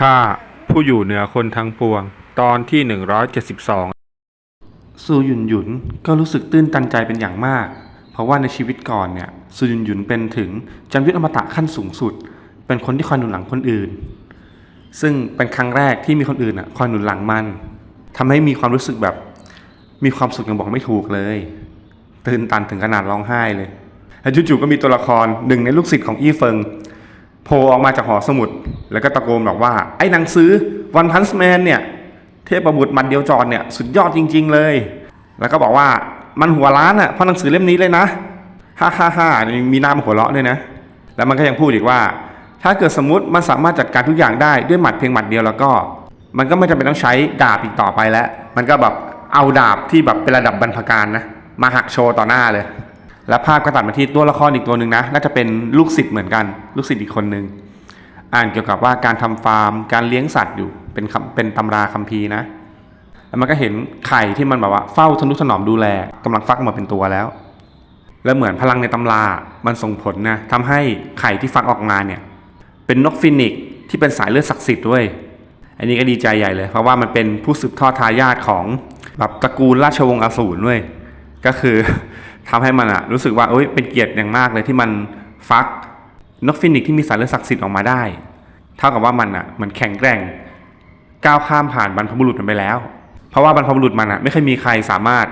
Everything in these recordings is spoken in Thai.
ข้าผู้อยู่เหนือคนทั้งปวง ตอนที่ 172 ซูหยุนหยุนก็รู้สึกตื้นตันใจเป็นอย่างมาก เพราะว่าในชีวิตก่อนเนี่ยซูหยุนหยุนเป็นถึงจำยุทธอมตะขั้นสูงสุด เป็นคนที่คอยหนุนหลังคนอื่น ซึ่งเป็นครั้งแรกที่มีคนอื่นอะคอยหนุนหลังมันทำให้มีความรู้สึกแบบมีความสุขอย่างบอกไม่ถูกเลย ตื่นตันถึงขนาดร้องไห้เลยแล้วจู่ๆก็มีตัวละครหนึ่งในลูกศิษย์ของอี้เฟิง โผล่ออกมาจากหอสมุด แล้วก็ตะโกนบอกว่า ไอ้หนังสือวันพันส์แมนเนี่ย เทพบุตรมัดเดียวจอดเนี่ยสุดยอดจริง ๆ เลย แล้วก็บอกว่ามันหัวล้านอะเพราะหนังสือเล่มนี้เลยนะฮ่าฮ่าฮ่ามีหน้ามาหัวเราะด้วยนะ แล้วมันก็ยังพูดอีกว่า ถ้าเกิดสมมติมันสามารถจัดการทุกอย่างได้ด้วยหมัดเพียงหมัดเดียวแล้วก็ มันก็ไม่จำเป็นต้องใช้ดาบอีกต่อไปแล้ว มันก็แบบเอาดาบที่แบบเป็นระดับบรรพการนะมาหักโชว์ต่อหน้าเลย แล้วภาพก็ตัดมาที่ตัวละครอีกตัวหนึ่งนะน่าจะเป็นลูกศิษย์เหมือนกัน ลูกศิษย์อีกคนหนึ่งอ่านเกี่ยวกับว่าการทำฟาร์ม การเลี้ยงสัตว์อยู่เป็นคำเป็นตำราคัมภีร์นะ แล้วมันก็เห็นไข่ที่มันแบบว่าเฝ้าทนุถนอมดูแลกำลังฟักออกมาเป็นตัวแล้ว แล้วเหมือนพลังในตำรามันส่งผลนะทำให้ไข่ที่ฟักออกมาเนี่ย เป็นนกฟินิกซ์ที่เป็นสายเลือดศักดิ์สิทธิ์ด้วยอันนี้ก็ดีใจใหญ่เลย เพราะว่ามันเป็นผู้สืบทอดทายาทของแบบตระกูลราชวงศ์อสูรด้วยก็คือ ทำให้มันอะรู้สึกว่าเอ้ยเป็นเกียรติอย่างมากเลยที่มันฟักนกฟินิกซ์ที่มีสายเลือดศักดิ์สิทธิ์ออกมาได้ เท่ากับว่ามันอะมันแข็งแกร่ง ก้าวข้ามผ่านบรรพบุรุษมันไปแล้ว เพราะว่าบรรพบุรุษมันอะไม่เคยมีใครสามารถ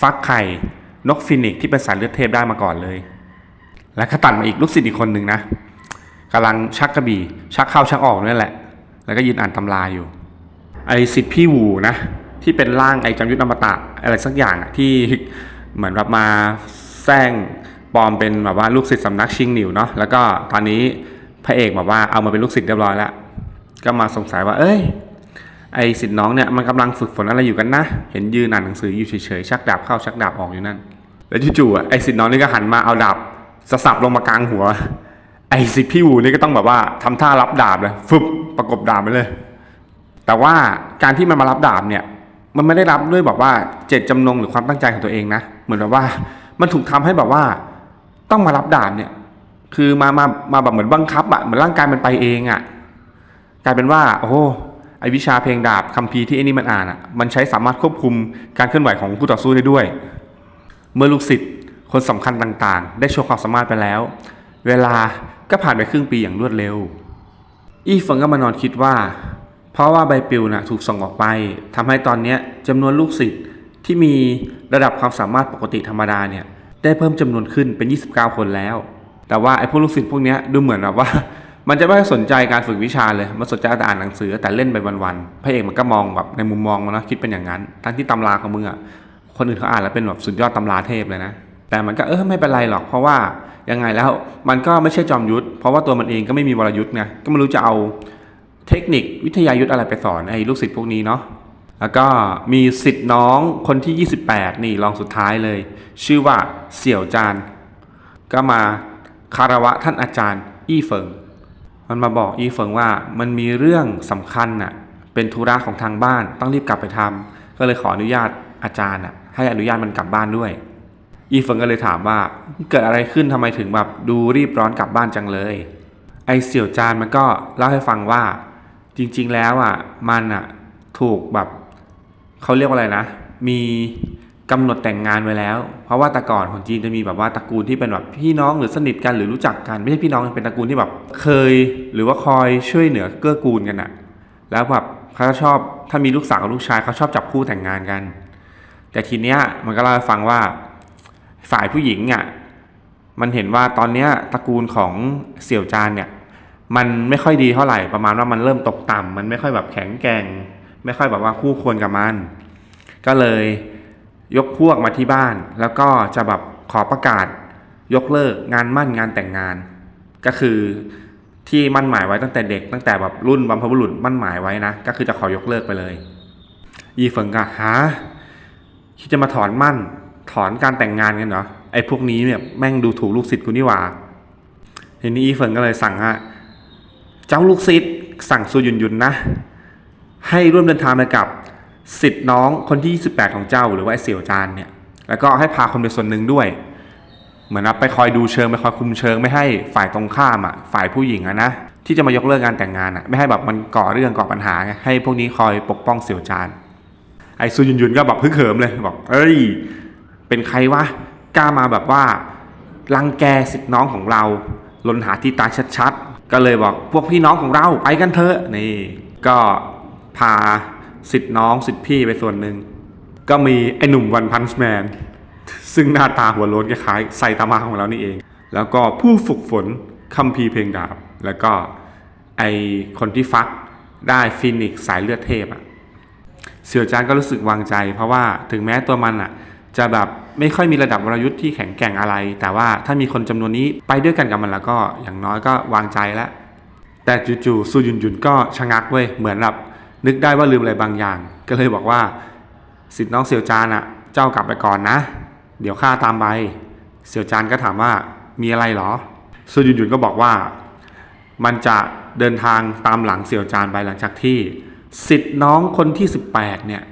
ฟักไข่นกฟินิกซ์ที่เป็นสายเลือดเทพได้มาก่อนเลย และก็ตัดมาอีกลูกศิษย์อีกคนหนึ่งนะกำลังชักกระบี่ ชักเข้าชักออกนั่แหละ แล้วก็ยืนอ่านตำราอยู่ ไอสิทธิ์พี่หวูนะที่เป็นร่างไอจำยุทธอมตะอะไรสักอย่างอะที่ เหมือนแบบมาแซงปลอมเป็นแบบว่าลูกศิษย์สำนักชิงหนิวเนาะแล้วก็ตอนนี้พระเอกแบบว่าเอามาเป็นลูกศิษย์เรียบร้อยแล้ว ก็มาสงสัยว่า เอ้ย ไอสิทธิ์น้องเนี่ยมันกำลังฝึกฝนอะไรอยู่กันนะ เห็นยืนอ่านหนังสืออยู่เฉยๆชักดาบเข้าชักดาบออกอยู่นั่น แล้วจู่ๆอะไอสิทธิ์น้องนี่ก็หันมาเอาดาบสะสับลงมากลางหัว ไอสิทธิ์พี่วูนี่ก็ต้องแบบว่าทำท่ารับดาบเลยฟึบประกบดาบไปเลย แต่ว่าการที่มันมารับดาบเนี่ย มันไม่ได้รับด้วยแบบว่าเจตจำนงหรือความตั้งใจของตัวเองนะ เหมือนแบบว่า มันถูกทำให้แบบว่า ต้องมารับดาบเนี่ย คือมามามาแบบเหมือนบังคับอะเหมือนร่างกายมันไปเองอะกลายเป็นว่า โอ้ไอวิชาเพลงดาบคัมภีร์ที่ไอ้นี่มันอ่านอะมันใช้สามารถควบคุมการเคลื่อนไหวของผู้ต่อสู้ได้ด้วย เมื่อลูกศิษย์คนสำคัญต่างๆ ได้โชว์ความสามารถไปแล้ว เวลาก็ผ่านไปครึ่งปีอย่างรวดเร็ว อี้เฟิงก็มานอนคิดว่า เพราะว่าใบปลิวนะถูกส่งออกไปทำให้ตอนเนี้ยจำนวนลูกศิษย์ ที่มีระดับความสามารถปกติธรรมดาเนี่ยได้เพิ่มจำนวนขึ้นเป็น 29 คนแล้ว แต่ว่าไอ้พวกลูกศิษย์พวกนี้ดูเหมือนแบบว่า มันจะไม่สนใจการฝึกวิชาเลยมันสนใจแต่อ่านหนังสือแต่เล่นไปวันๆพระเอกมันก็มองแบบในมุมมองมันนะคิดเป็นอย่างนั้น ทั้งที่ตำราของมึงอะคนอื่นเขาอ่านแล้วเป็นแบบสุดยอดตำราเทพเลยนะแต่มันก็เออไม่เป็นไรหรอกเพราะว่ายังไงแล้วมันก็ไม่ใช่จอมยุทธเพราะว่าตัวมันเองก็ไม่มีวรยุทธ์ไงก็ไม่รู้จะเอาเทคนิควิทยายุทธอะไรไปสอนไอ้ลูกศิษย์พวกนี้เนาะ แล้วก็มีศิษย์น้องคนที่ 28 นี่รองสุดท้ายเลย ชื่อว่าเสี่ยวจาน ก็มาคารวะท่านอาจารย์ อี้เฟิง มันมาบอกอี้เฟิงว่ามันมีเรื่องสำคัญน่ะเป็นธุระของทางบ้านต้องรีบกลับไปทำก็เลยขออนุญาตอาจารย์น่ะให้อนุญาตมันกลับบ้านด้วย อีเฟิงก็เลยถามว่าเกิดอะไรขึ้นทำไมถึงแบบดูรีบร้อนกลับบ้านจังเลย ไอเสี่ยวจานมันก็เล่าให้ฟังว่าจริงๆแล้วอะมันอะถูกแบบ เขาเรียกว่าอะไรนะ มีกำหนดแต่งงานไว้แล้ว เพราะว่าแต่ก่อนของจีนจะมีแบบว่าตระกูลที่เป็นแบบพี่น้องหรือสนิทกันหรือรู้จักกันไม่ใช่พี่น้องเป็นตระกูลที่แบบเคย หรือว่าคอยช่วยเหนือเกื้อกูลกันอะแล้วแบบเขาชอบถ้ามีลูกสาวกับลูกชายเขาชอบจับคู่แต่งงานกัน แต่ทีเนี้ยมันก็เล่าให้ฟังว่าฝ่ายผู้หญิงอะมันเห็นว่าตอนเนี้ยตระกูลของเสี่ยวจานเนี่ยมันไม่ค่อยดีเท่าไหร่ประมาณว่ามันเริ่มตกต่ำมันไม่ค่อยแบบแข็งแกร่ง ไม่ค่อยแบบว่าคู่ควรกับมัน ก็เลยยกพวกมาที่บ้าน แล้วก็จะแบบขอประกาศยกเลิกงานมั่นงานแต่งงาน ก็คือที่มั่นหมายไว้ตั้งแต่เด็กตั้งแต่แบบรุ่นบรรพบุรุษมั่นหมายไว้นะ ก็คือจะขอยกเลิกไปเลย ยีเฟิงก็ฮะคิดจะมาถอนมั่น ถอนการแต่งงานกันเหรอไอ้พวกนี้เนี่ยแม่งดูถูกลูกศิษย์กูนี่หว่าทีนี้อีเฟิงก็เลยสั่งฮะเจ้าลูกศิษย์สั่งซูยุนยุนนะ ให้ร่วมเดินทางไปกับศิษย์น้องคนที่ 28 ของเจ้าหรือว่าไอเสี่ยวจานเนี่ย แล้วก็ให้พาคนไปส่วนหนึ่งด้วย เหมือนไปคอยดูเชิงไปคอยคุมเชิงไม่ให้ฝ่ายตรงข้ามอะฝ่ายผู้หญิงอะนะที่จะมายกเลิกงานแต่งงานอะไม่ให้แบบมันก่อเรื่องก่อปัญหาไงให้พวกนี้คอยปกป้องเสี่ยวจานไอ้ซูยุนยุนก็แบบพึกเขิมเลยบอกเอ้ยเป็นใครวะกล้ามาแบบว่ารังแกสิทธิ์น้องของเราลนหาที่ตาชัดๆก็เลยบอกพวกพี่น้องของเราไปกันเถอะนี่ก็ พาสิทธิ์น้องสิทธิ์พี่ไปส่วนหนึ่ง ก็มีไอ้หนุ่มวันพันช์แมนซึ่งหน้าตาหัวโล้นคล้ายไซตามะของเรานี่เอง แล้วก็ผู้ฝึกฝนคัมภีร์เพลงดาบ แล้วก็ไอคนที่ฟักได้ฟินิกสายเลือดเทพอะเสี่ยวจานก็รู้สึกวางใจ เพราะว่าถึงแม้ตัวมันอะจะแบบไม่ค่อยมีระดับวรยุทธ์ที่แข็งแกร่งอะไร แต่ว่าถ้ามีคนจำนวนนี้ไปด้วยกันกับมันแล้วก็อย่างน้อยก็วางใจแล้วแต่จู่ๆซูยุนยุนก็ชะงักเว้ยเหมือนแบบ นึกได้ว่าลืมอะไรบางอย่าง ก็เลยบอกว่าสิทธิ์น้องเสี่ยวจานอะ เจ้ากลับไปก่อนนะ เดี๋ยวข้าตามไป เสี่ยวจานก็ถามว่ามีอะไรเหรอซูยุนยุนก็บอกว่า มันจะเดินทางตามหลังเสี่ยวจานไปหลังจากที่สิทธิ์น้องคนที่ 18เนี่ย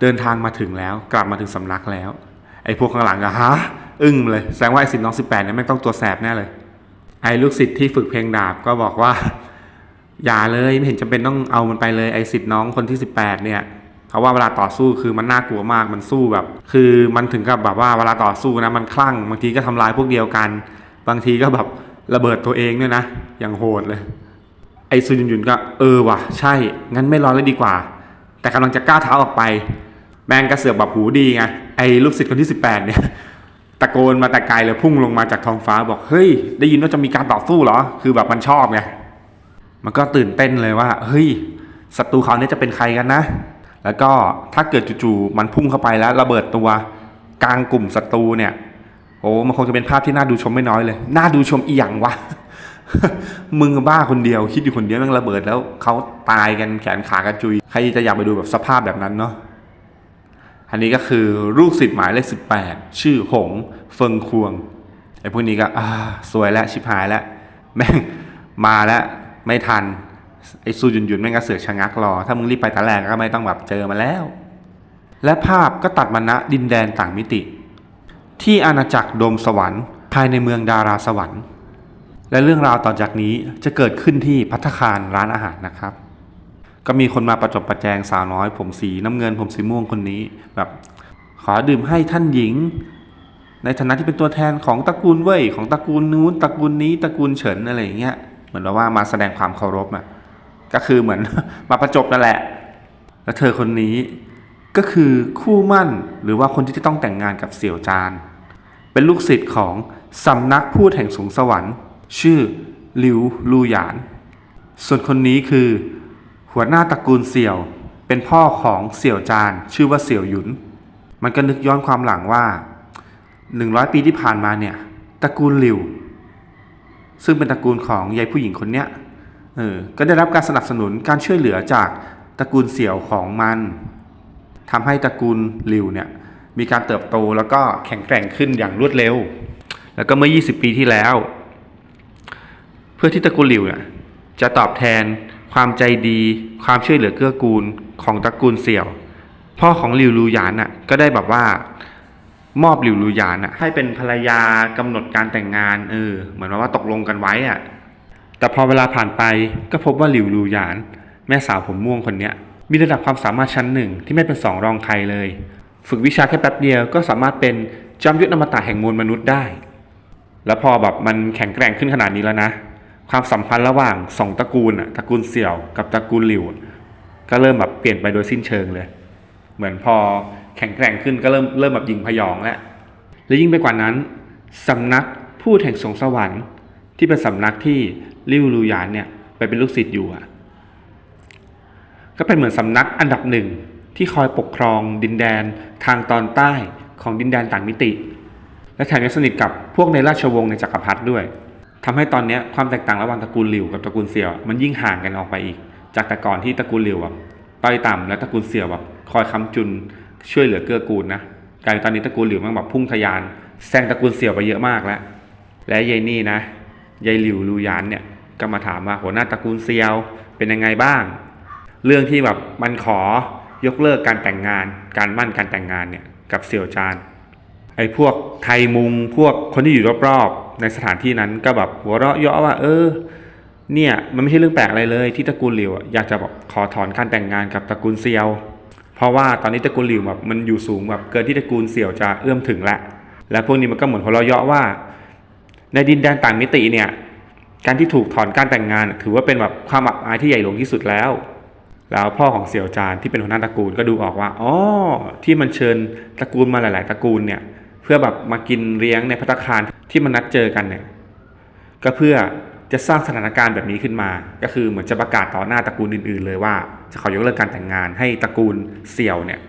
เดินทางมาถึงแล้วกลับมาถึงสำนักแล้ว ไอ้พวกข้างหลังก็ฮะอึ้งเลยแสดงว่าไอ้สิทธิ์น้อง 18เนี่ยไม่ต้องตัวแสบแน่เลย ไอ้ลูกศิษย์ที่ฝึกเพลงดาบก็บอกว่า อย่าเลยไม่เห็นจำเป็นต้องเอามันไปเลยไอ้สิทธิ์น้องคนที่ 18 เนี่ยเพราะว่าเวลาต่อสู้คือมันน่ากลัวมากมันสู้แบบ คือมันถึงกับแบบว่าเวลาต่อสู้นะมันคลั่งบางทีก็ทำลายพวกเดียวกัน บางทีก็แบบระเบิดตัวเองด้วยนะ อย่างโหดเลย ไอ้ซุนยุนยุนก็เออว่ะใช่ งั้นไม่รอเลยดีกว่า แต่กำลังจะก้าวเท้าออกไป แมงกระเสือกแบบหูดีไงไอ้ลูกศิษย์คนที่ 18 เนี่ย ตะโกนมาแต่ไกลเลยพุ่งลงมาจากท้องฟ้าบอกเฮ้ย ได้ยินว่าจะมีการต่อสู้เหรอ คือแบบมันชอบไง มันก็ตื่นเต้นเลยว่า เฮ้ยศัตรูเขาวนี้จะเป็นใครกันนะ แล้วก็ถ้าเกิดจู่ๆมันพุ่งเข้าไปแล้วระเบิดตัวกลางกลุ่มศัตรูเนี่ยโอ้มันคงจะเป็นภาพที่น่าดูชมไม่น้อยเลย น่าดูชมอีหยังวะ มึงบ้าคนเดียว คิดอยู่คนเดียวม่งระเบิดแล้วเขาตายกันแขนขากระจุย ใครจะอยากไปดูแบบสภาพแบบนั้นเนาะ อันนี้ก็คือลูกศิษย์หมายเลขสิบแปดชื่อหง เฟิงควงไอ้พวกนี้ก็อ่าสวยแล้วชิบหายแล้ว แม่งมาแล้ว ไม่ทันไอ้ซูหยุนหยุนแม่งก็เสือกชะงักรอ ถ้ามึงรีบไปต่แรกก็ไม่ต้องแบบเจอมาแล้ว และภาพก็ตัดมาณดินแดนต่างมิติ ที่อาณาจักรโดมสวรรค์ ภายในเมืองดาราสวรรค์ และเรื่องราวต่อจากนี้จะเกิดขึ้นที่พัตตาคารร้านอาหารนะครับ ก็มีคนมาประจบประแจงสาวน้อย ผมสีน้ำเงินผมสีม่วงคนนี้แบบขอดื่มให้ท่านหญิง ในฐานะที่เป็นตัวแทนของตระกูลเว่ยของตระกูลนู้นตระกูลนี้ตระกูลเฉินอะไรอย่างเงี้ย มือนแบบว่ามาแสดงความเคารพอะก็คือเหมือนมาประจบนั่นแหละ และเธอคนนี้ก็คือคู่มั่นหรือว่าคนที่จะต้องแต่งงานกับเสี่ยวจาน เป็นลูกศิษย์ของสำนักพูดแห่งสูงสวรรค์ ชื่อหลิวลูหยาน ส่วนคนนี้คือ หัวหน้าตระกูลเสี่ยว เป็นพ่อของเสี่ยวจาน ชื่อว่าเสี่ยวหยุน มันก็นึกย้อนความหลังว่า 100 ปีที่ผ่านมาเนี่ยตระกูลหลิว ซึ่งเป็นตระกูลของยายผู้หญิงคนเนี้ยเออก็ได้รับการสนับสนุนการช่วยเหลือจากตระกูลเสี่ยวของมันทำให้ตระกูลหลิวเนี่ยมีการเติบโตแล้วก็แข็งแกร่งขึ้นอย่างรวดเร็ว แล้วก็เมื่อ 20 ปีที่แล้ว เพื่อที่ตระกูลหลิวเนี่ยจะตอบแทนความใจดีความช่วยเหลือเกื้อกูลของตระกูลเสี่ยว พ่อของหลิวลูหยานน่ะก็ได้แบบว่า มอบหลิวลูหยานน่ะให้เป็นภรรยากำหนดการแต่งงานเออเหมือนว่าตกลงกันไว้อะแต่พอเวลาผ่านไปก็พบว่าหลิวลูหยาน แม่สาวผมม่วงคนเนี้ย มีระดับความสามารถชั้นหนึ่งที่ไม่เป็นสองรองใครเลย ฝึกวิชาแค่แป๊บเดียวก็สามารถเป็นจอมยุทธอมตะแห่งมวลมนุษย์ได้ แล้วพอแบบมันแข็งแกร่งขึ้นขนาดนี้แล้วนะ ความสัมพันธ์ระหว่างสองตระกูลอะตระกูลเสี่ยวกับตระกูลหลิว ก็เริ่มแบบเปลี่ยนไปโดยสิ้นเชิงเลย เหมือนพอ แข็งแกร่งขึ้นก็เริ่มเริ่มแบบยิงพยองแล้วและยิ่งไปกว่านั้นสำนักพูดแห่งสงสวรรค์ ที่เป็นสำนักที่ลิวลูยานเนี่ยไปเป็นลูกศิษย์อยู่อะก็เป็นเหมือนสำนักอันดับหนึ่งที่คอยปกครองดินแดนทางตอนใต้ของดินแดนต่างมิติ และแถมยังสนิทกับพวกในราชวงศ์ในจักรพรรดิด้วยทำให้ตอนนี้ความแตกต่างระหว่างตระกูลหลิวกับตระกูลเสี่ยวมันยิ่งห่างกันออกไปอีก จากแต่ก่อนที่ตระกูลหลิวแบบต้อยต่ำและตระกูลเสี่ยวแบบคอยค้ำจุน ช่วยเหลือเกื้อกูลนะกลายเป็นตอนนี้ตระกูลหลิวมันแบบพุ่งทะยานแซงตระกูลเสี่ยวไปเยอะมากแล้ว และยายนี่นะยายหลิวลูยานเนี่ยก็มาถามว่าหัวหน้าตระกูลเซียวเป็นยังไงบ้าง เรื่องที่แบบมันขอยกเลิกการแต่งงาน การมั่นการแต่งงานเนี่ยกับเสี่ยวจานไอ้พวกไทยมุงพวกคนที่อยู่รอบๆในสถานที่นั้นก็แบบหัวเราะเยาะว่า เออ เนี่ยมันไม่ใช่เรื่องแปลกอะไรเลย ที่ตระกูลหลิวอะอยากจะแบบขอถอนการแต่งงานกับตระกูลเซียว เพราะว่าตอนนี้ตระกูลหลิวแบบมันอยู่สูงแบบเกินที่ตระกูลเสี่ยวจะเอื้อมถึงแล้วและพวกนี้มันก็เหมือนหัวเราะเยาะว่า ในดินแดนต่างมิติเนี่ยการที่ถูกถอนการแต่งงาน ถือว่าเป็นแบบความอับอายที่ใหญ่หลวงที่สุดแล้ว แล้วพ่อของเสี่ยวจานที่เป็นหัวหน้าตระกูลก็ดูออกว่าอ๋อที่มันเชิญตระกูลมาหลาย ๆ ตระกูลเนี่ยเพื่อแบบมากินเลี้ยงในพัตตาคารที่มันนัดเจอกันเนี่ยก็เพื่อจะสร้างสถานการณ์แบบนี้ขึ้นมา ก็คือเหมือนจะประกาศต่อหน้าตระกูลอื่น ๆ เลยว่า จะขอยกเลิกการแต่งงานให้ตระกูลเสี่ยวเนี่ย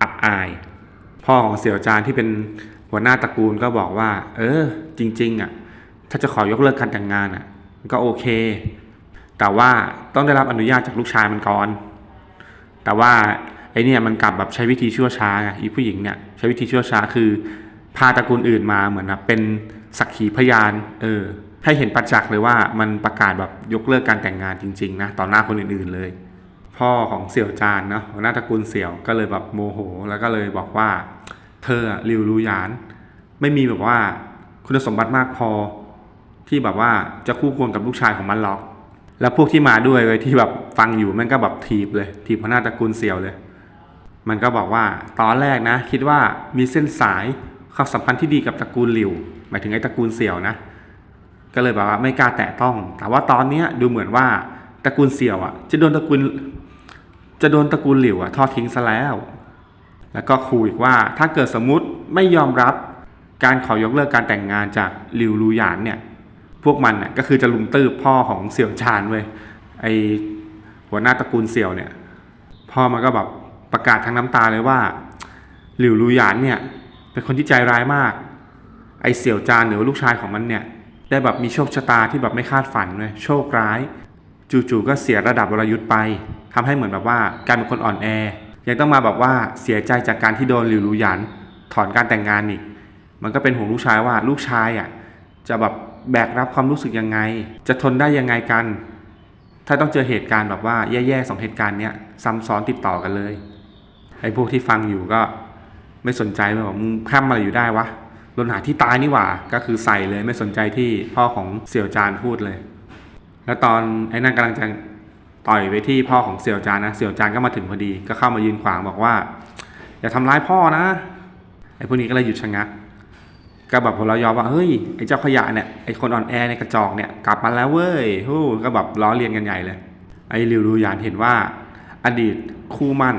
อับอาย พ่อของเสี่ยวจานที่เป็นหัวหน้าตระกูลก็บอกว่า เออ จริง ๆอะถ้าจะขอยกเลิกการแต่งงานอะก็โอเค แต่ว่าต้องได้รับอนุญาตจากลูกชายมันก่อน แต่ว่าไอเนี่ยมันกลับแบบใช้วิธีชั่วช้าไงอีผู้หญิงเนี่ยใช้วิธีชั่วช้าคือ พาตระกูลอื่นมาเหมือนแบบเป็นสักขีพยาน เออ ให้เห็นประจักษ์เลยว่ามันประกาศแบบยกเลิกการแต่งงานจริง ๆ นะต่อหน้าคนอื่นๆเลย พ่อของเสี่ยวจานเนาะหัวหน้าตระกูลเสี่ยวก็เลยแบบโมโห แล้วก็เลยบอกว่า เธออะริวรูหยาน ไม่มีแบบว่าคุณสมบัติมากพอที่แบบว่าจะคู่ควรกับลูกชายของมันหรอก แล้วพวกที่มาด้วยเลยที่แบบฟังอยู่มันก็แบบถีบเลย ถีบหัวหน้าตระกูลเสี่ยวเลย มันก็บอกว่าตอนแรกนะ คิดว่ามีเส้นสายความสัมพันธ์ที่ดีกับตระกูลหลิวหมายถึงไอ้ตระกูลเสี่ยวนะ ก็เลยแบบว่าไม่กล้าแตะต้อง แต่ว่าตอนเนี้ยดูเหมือนว่าตระกูลเสี่ยวอะ จะโดนตระกูล จะโดนตระกูลหลิวอะทอดทิ้งซะแล้ว แล้วก็ขู่อีกว่าถ้าเกิดสมมุติไม่ยอมรับการขอยกเลิกการแต่งงานจากหลิวรูหยานเนี่ย พวกมันน่ะก็คือจะลุมตื้บพ่อของเสี่ยวชานเว้ยไอหัวหน้าตระกูลเสี่ยวเนี่ย พ่อมันก็แบบประกาศทั้งน้ำตาเลยว่า หลิวรูหยานเนี่ย เป็นคนที่ใจร้ายมาก ไอเสี่ยวจานหรือลูกชายของมันเนี่ย ได้แบบมีโชคชะตาที่แบบไม่คาดฝันเลยโชคร้าย จู่ๆก็เสียระดับวรยุทธ์ไป ทำให้เหมือนแบบว่าการเป็นคนอ่อนแอ ยังต้องมาแบบว่าเสียใจจากการที่โดนหลิวรูหยันถอนการแต่งงานอีก มันก็เป็นห่วงลูกชายว่าลูกชายอะจะแบบแบกรับความรู้สึกยังไง จะทนได้ยังไงกัน ถ้าต้องเจอเหตุการณ์แบบว่าแย่ๆสองเหตุการณ์เนี้ยซ้ำซ้อนติดต่อกันเลย ไอ้พวกที่ฟังอยู่ก็ไม่สนใจเลยบอกมึงพร่ำอะไรอยู่ได้วะลนหาที่ตายนี่หว่า ก็คือใส่เลยไม่สนใจที่พ่อของเสี่ยวจานพูดเลย แล้วตอนไอ้นั่นกำลังจะ ต่อยไปที่พ่อของเสี่ยวจานนะเสี่ยวจานก็มาถึงพอดี ก็เข้ามายืนขวางบอกว่า อย่าทำร้ายพ่อนะไอ้พวกนี้ก็เลยหยุดชะงักก็แบบผมเรายอว่าเฮ้ยไอ้เจ้าขยะเนี่ยไอ้คนอ่อนแอในกระจอกเนี่ยกลับมาแล้วเว้ยฮู้ก็แบบล้อเลียนกันใหญ่เลย ไอ้ริวรูยานเห็นว่า อดีตคู่มั่น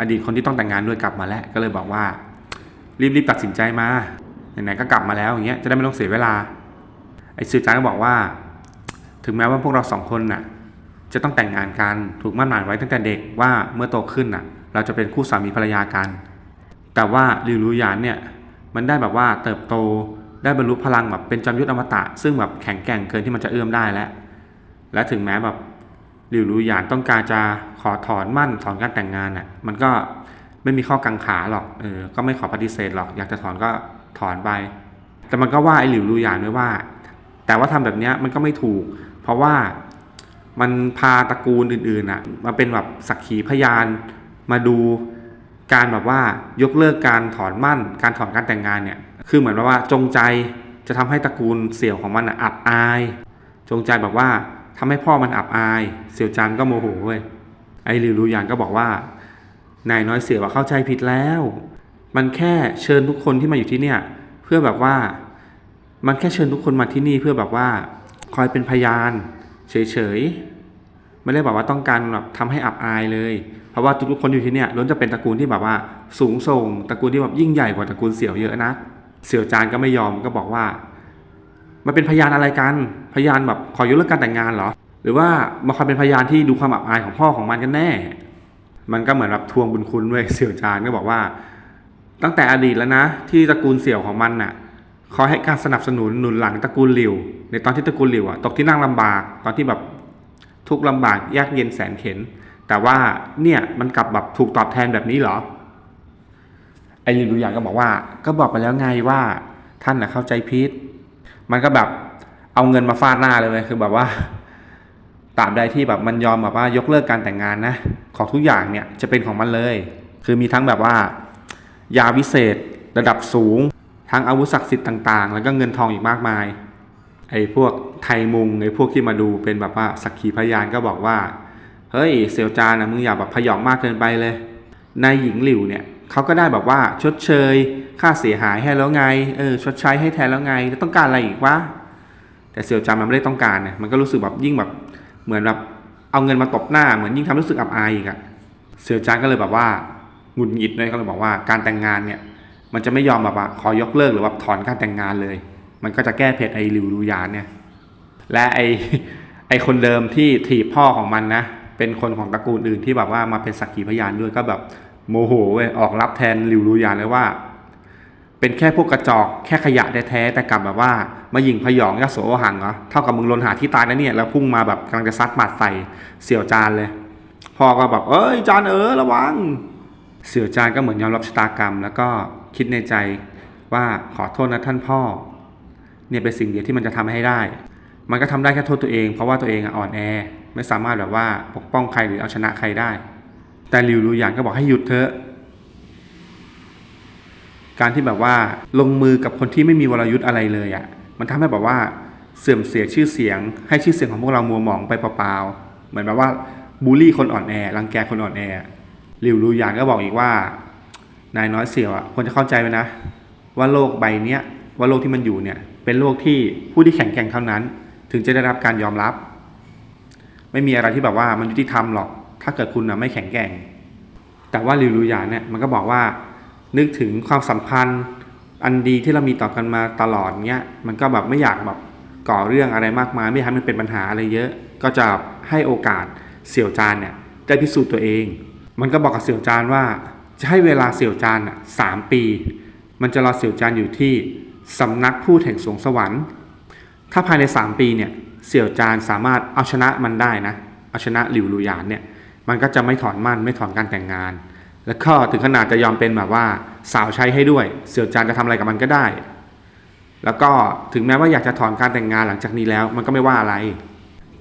อดีตคนที่ต้องแต่งงานด้วยกลับมาแล้ว ก็เลยบอกว่า รีบๆตัดสินใจมาไหนๆก็กลับมาแล้วอย่างเงี้ยจะได้ไม่ต้องเสียเวลา ไอ้สื่อจานก็บอกว่า ถึงแม้ว่าพวกเราสองคนน่ะ จะต้องแต่งงานกันถูกมั่นหมายไว้ตั้งแต่เด็กว่าเมื่อโตขึ้นน่ะ เราจะเป็นคู่สามีภรรยากัน แต่ว่าลิวรูหยานเนี่ยมันได้แบบว่าเติบโตได้บรรลุพลังแบบเป็นจอมยุทธอมตะ ซึ่งแบบแข็งแกร่งเกินที่มันจะเอื้อมได้แล้ว และถึงแม้แบบลิวรูหยานต้องการจะขอถอนมั่นถอนการแต่งงานน่ะมันก็ไม่มีข้อกังขาหรอกเออก็ไม่ขอปฏิเสธหรอก อยากจะถอนก็ถอนไป แต่มันก็ว่าไอ้หลิวรูหยานไว้ว่า แต่ว่าทำแบบเนี้ยมันก็ไม่ถูก เพราะว่า มันพาตระกูลอื่นๆอะมาเป็นแบบสักขีพยานมาดูการแบบว่ายกเลิกการถอนมั่น การถอนการแต่งงานเนี่ย คือเหมือนว่าจงใจจะทำให้ตระกูลเสี่ยวของมันอะอับอาย จงใจแบบว่าทำให้พ่อมันอับอาย เสี่ยวจานก็โมโหเว้ยไอ้ลิวรูยานก็บอกว่านายน้อยเสี่ยวว่าเข้าใจผิดแล้ว มันแค่เชิญทุกคนที่มาอยู่ที่เนี่ย เพื่อแบบว่า มันแค่เชิญทุกคนมาที่นี่เพื่อแบบว่า คอยเป็นพยาน เฉยๆ ไม่ได้แบบว่าต้องการแบบทำให้อับอายเลย เพราะว่าทุกๆคนอยู่ที่เนี่ยล้วนจะเป็นตระกูลที่แบบว่าสูงส่ง ตระกูลที่แบบยิ่งใหญ่กว่าตระกูลเสี่ยวเยอะนะเสี่ยวจานก็ไม่ยอมก็บอกว่า มันเป็นพยานอะไรกัน พยานแบบขอยกเลิกการแต่งงานเหรอ หรือว่ามาคอยเป็นพยานที่ดูความอับอายของพ่อของมันกันแน่ มันก็เหมือนแบบทวงบุญคุณด้วยเสี่ยวจานก็บอกว่า ตั้งแต่อดีตแล้วนะ ที่ตระกูลเสี่ยวของมันน่ะ เขาให้การสนับสนุนหนุนหลังตระกูลหลิว ในตอนที่ตระกูลหลิวอะตกที่นั่งลำบาก ตอนที่แบบทุกข์ลำบากยากเย็นแสนเข็น แต่ว่าเนี่ยมันกลับแบบถูกตอบแทนแบบนี้เหรอไอ้ลิวดูอย่างก็บอกว่า ก็บอกไปแล้วไงว่าท่านน่ะเข้าใจผิดมันก็แบบเอาเงินมาฟาดหน้าเลยเว้ยคือแบบว่าตราบใดที่แบบมันยอมแบบว่ายกเลิกการแต่งงานนะของทุกอย่างเนี่ยจะเป็นของมันเลย คือมีทั้งแบบว่า ยาวิเศษระดับสูง ทั้งอาวุธศักดิ์สิทธิ์ต่างๆ แล้วก็เงินทองอีกมากมาย ไอ้พวกไทยมุงไอ้พวกที่มาดูเป็นแบบว่าสักขีพยานก็บอกว่า เฮ้ยเสียวจานนะมึงอย่าแบบพยองมากเกินไปเลย นายหญิงหลิวเนี่ยเขาก็ได้แบบว่าชดเชย ค่าเสียหายให้แล้วไง เออชดใช้ให้แทนแล้วไง แล้วต้องการอะไรอีกวะ แต่เสียวจานมันไม่ได้ต้องการเนี่ยมันก็รู้สึกแบบยิ่งแบบเหมือนแบบเอาเงินมาตบหน้าเหมือนยิ่งทำให้รู้สึกอับอายอีกอะเสียวจานก็เลยแบบว่าหงุดหงิดเลยก็เลยบอกว่าการแต่งงานเนี่ย มันจะไม่ยอมแบบว่าขอยกเลิกหรือว่าถอนการแต่งงานเลย มันก็จะแก้เผ็ดไอ้หลิวดูยานเนี่ย และไอไอคนเดิมที่ถีบพ่อของมันนะ เป็นคนของตระกูลอื่นที่แบบว่ามาเป็นสักขีพยานด้วยก็แบบโมโหเว้ยออกรับแทนหลิวดูยานเลยว่า เป็นแค่พวกกระจอกแค่ขยะแท้แต่กลับแบบว่ามายิงพยองยะโสโอหังเหรอเท่ากับมึงลนหาที่ตายนะเนี่ยแล้วพุ่งมาแบบกำลังจะซัดหมัดใส่เสี่ยวจานเลยพ่อก็แบบเอ้ยจานเออระวัง เสี่ยวจานก็เหมือนยอมรับชะตากรรมแล้วก็ คิดในใจว่าขอโทษนะท่านพ่อ เนี่ยเป็นสิ่งเดียวที่มันจะทำให้ได้ มันก็ทำได้แค่โทษตัวเอง เพราะว่าตัวเองอ่อนแอ ไม่สามารถแบบว่าปกป้องใครหรือเอาชนะใครได้ แต่หลิวรูหยานก็บอกให้หยุดเถอะ การที่แบบว่าลงมือกับคนที่ไม่มีวรยุทธ์อะไรเลยอะ่ะ มันทำให้แบบว่าเสื่อมเสียชื่อเสียง ให้ชื่อเสียงของพวกเรามัวหมองไปเปล่าๆ เหมือนแบบว่าบูลลี่คนอ่อนแอ รังแกคนอ่อนแอหลิวรูหยานก็บอกอีกว่า นายน้อยเสี่ยวอะควรจะเข้าใจไว้นะ ว่าโลกใบเนี้ยว่าโลกที่มันอยู่เนี่ย เป็นโลกที่ผู้ที่แข็งแกร่งเท่านั้น ถึงจะได้รับการยอมรับ ไม่มีอะไรที่แบบว่ามันยุติธรรมหรอก ถ้าเกิดคุณนะไม่แข็งแกร่ง แต่ว่าลิวรูยานเนี่ยมันก็บอกว่า นึกถึงความสัมพันธ์ อันดีที่เรามีต่อกันมาตลอดเนี้ยมันก็แบบไม่อยากแบบก่อเรื่องอะไรมากมาย ไม่ให้มันเป็นปัญหาอะไรเยอะ ก็จะให้โอกาสเสี่ยวจานเนี่ยได้พิสูจน์ตัวเอง มันก็บอกกับเสี่ยวจานว่า จะให้เวลาเสี่ยวจานอะสามปี มันจะรอเสี่ยวจานอยู่ที่สำนักพูดแห่งสวงสวรรค์ ถ้าภายใน 3 ปีเนี่ยเสี่ยวจานสามารถเอาชนะมันได้นะเอาชนะหลิวรูหยานเนี่ยมันก็จะไม่ถอนมั่นไม่ถอนการแต่งงาน แล้วก็ถึงขนาดจะยอมเป็นแบบว่าสาวใช้ให้ด้วย เสี่ยวจานจะทำอะไรกับมันก็ได้ แล้วก็ถึงแม้ว่าอยากจะถอนการแต่งงานหลังจากนี้แล้ว มันก็ไม่ว่าอะไร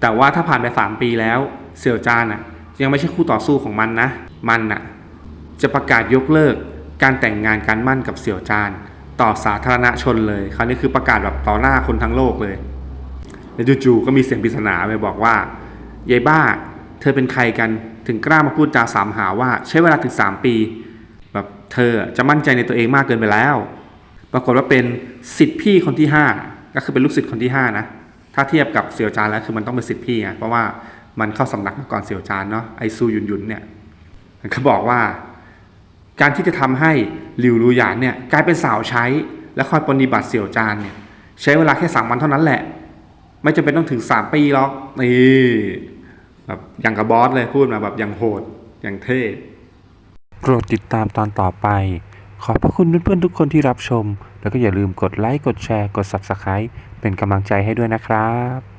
แต่ว่าถ้าผ่านไปสามปีแล้ว เสี่ยวจานอะยังไม่ใช่คู่ต่อสู้ของมันนะ มันอะ จะประกาศยกเลิกการแต่งงานการมั่นกับเสี่ยวจานต่อสาธารณชนเลย คราวนี้คือประกาศแบบต่อหน้าคนทั้งโลกเลยแล้วจู่ๆก็มีเสียงปริศนาไปบอกว่ายายบ้า เธอเป็นใครกันถึงกล้ามาพูดจาสามหาว่าใช้เวลาถึงสามปี แบบเธอจะมั่นใจในตัวเองมากเกินไปแล้ว ปรากฏว่าเป็นสิทธิพี่คนที่ห้าก็คือเป็นลูกศิษย์คนที่ห้านะ ถ้าเทียบกับเสี่ยวจานแล้วคือมันต้องเป็นสิทธิพี่ไงเพราะว่ามันเข้าสำนักมาก่อนเสี่ยวจานเนาะไอซูยุนยุนเนี่ยมันก็บอกว่า การที่จะทำให้หลิวรูหยานเนี่ยกลายเป็นสาวใช้และคอยปฏิบัติเสี่ยวจานเนี่ยใช้เวลาแค่สามวันเท่านั้นแหละ ไม่จำเป็นต้องถึงสามปีหรอกนี่แบบอย่างกับบอสเลยพูดมาแบบอย่างโหดอย่างเท่โปรดติดตามตอนต่อไป ขอบพระคุณเพื่อนๆทุกคนที่รับชม แล้วก็อย่าลืมกดไลค์กดแชร์กด Subscribe เป็นกำลังใจให้ด้วยนะครับ